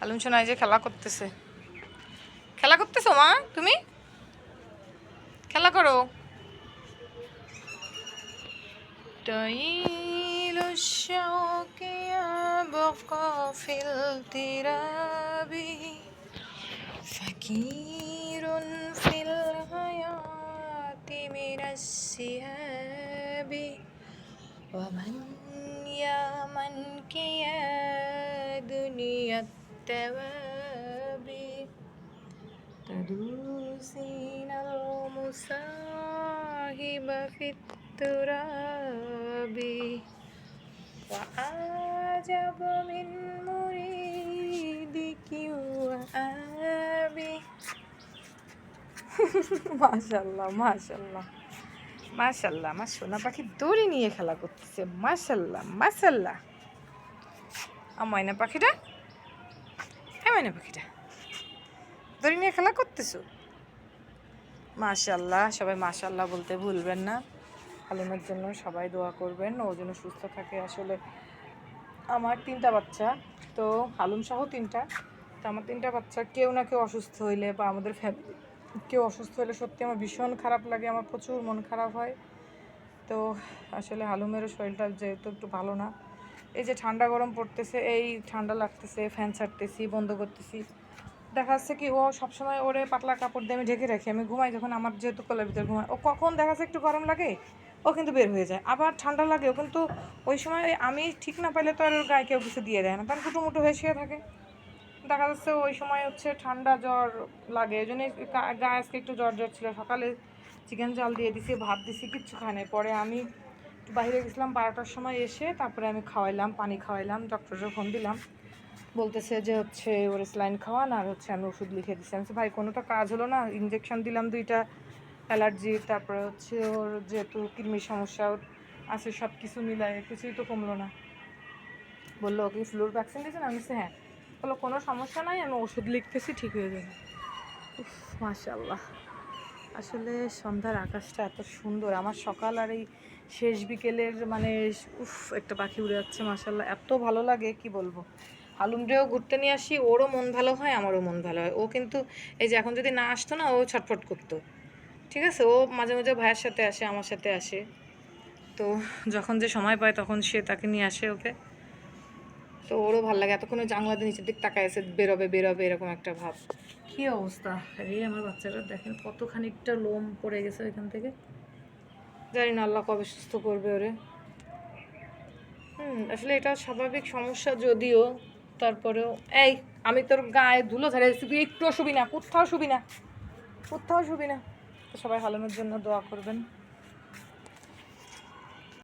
হালুম শোনা এই যে খেলা করতেছে খেলা করতেছো মা তুমি খেলা করো طيل الشوك يبقى في التراب فكير في الحياة من السهاب ومن يا من يا دنيا التواب تدوسين المصاهب في التراب وأعجب من مريدك وآبي মাশাল্লাহ মাশাল্লাহ মাশাল্লাহ আমার সোনা পাখি দড়ি নিয়ে খেলা করতেছে মাশাল্লাহ মাশাল্লাহ আর ময়না পাখিটা হ্যাঁ ময়না পাখিটা? দড়ি নিয়ে খেলা করতেছো? মাশাল্লাহ সবাই মাশাল্লাহ বলতে ভুলবেন না। হালিমের জন্য সবাই দোয়া করবেন, ও যেন সুস্থ থাকে। আসলে আমার তিনটা বাচ্চা, তো হালুম সহ তিনটা। তো আমার তিনটা বাচ্চা, কেউ না কেউ অসুস্থ হইলে বা আমাদের ফ্যামিলি কেউ অসুস্থ হলে সত্যি আমার ভীষণ খারাপ লাগে, আমার প্রচুর মন খারাপ হয়। তো আসলে হালুমেরও শরীরটা যেহেতু একটু ভালো না এই যে ঠান্ডা গরম পড়তেছে, এই ঠান্ডা লাগতেছে, ফ্যান ছাড়তেছি, বন্ধ করতেছি। দেখা যাচ্ছে কি ও সবসময় ওরে পাতলা কাপড় দিয়ে আমি ঢেকে রাখি, আমি ঘুমাই যখন আমার যেহেতু কলের ভিতরে ঘুমাই। ও কখন দেখা যাচ্ছে একটু গরম লাগে, ও কিন্তু বের হয়ে যায়। আবার ঠান্ডা লাগে, ও কিন্তু ওই সময় আমি ঠিক না পাইলে তো আর ওর গায়ে কেউ কিছু দিয়ে দেয় না কারণ কুটুমুটু হয়ে শুয়ে থাকে। দেখা যাচ্ছে ওই সময় হচ্ছে ঠান্ডা জ্বর লাগে, ওই জন্য গায়ে আজকে একটু জ্বর জ্বর ছিল। সকালে চিকেন জাল দিয়ে দিছি, ভাত দিছি, কিচ্ছু খায় পরে আমি একটু বাইরে গেছিলাম বারোটার সময় এসে তারপরে আমি খাওয়াইলাম পানি খাওয়াইলাম ডক্টরের ফোন দিলাম। বলতেছে যে হচ্ছে ওর স্লাইন খাওয়ান আর হচ্ছে আমি ওষুধ লিখে দিচ্ছি আমি ভাই কোনো তো কাজ হলো না ইঞ্জেকশন দিলাম দুইটা অ্যালার্জি তারপরে হচ্ছে ওর যেহেতু কৃমির সমস্যা ওর আছে সব কিছু মিলায় কিছুই তো কমলো না। বলল ওকে ফ্লুর ভ্যাকসিন দিয়েছেন? আমি বলছি, হ্যাঁ। বলল কোনো সমস্যা নাই আমি ওষুধ লিখতেছি ঠিক হয়ে যাবে। উফ মাশাল্লাহ আসলে সন্ধ্যার আকাশটা এত সুন্দর। আমার সকাল আর এই শেষ বিকেলের মানে উফ, একটা পাখি উড়ে যাচ্ছে মাশাল্লাহ এত ভালো লাগে, কি বলব? হালুমরেও ঘুরতে নিয়ে আসি, ওরও মন ভালো হয়, আমারও মন ভালো হয়। ও কিন্তু এই যে এখন যদি না আসতো না, ও ছটফট করতো। ঠিক আছে? ও মাঝে মাঝে ভাইয়ের সাথে আসে, আমার সাথে আসে। তো যখন যে সময় পায়, তখন সে তাকে নিয়ে আসে ওকে। তো ওরও ভালো লাগে। এতক্ষণে জানলা নিচের দিক তাকায় আছে বেরোবে বেরোবে এরকম একটা ভাব। কি অবস্থা? রে আমার বাচ্চাটা দেখেন কত খানিকটা লোম পড়ে গেছে ওইখান থেকে। জানি না আল্লাহ কবে সুস্থ করবে ওরে। হুম আসলে এটা স্বাভাবিক সমস্যা যদিও তারপরেও এই আমি তোর গায়ে ধুলো ঝাড়ে দিচ্ছি তুই একটুও শুবি না কোথাও শুবি না কোথাও শুবি না। তো সবাই হালানোর জন্য দোয়া করবেন।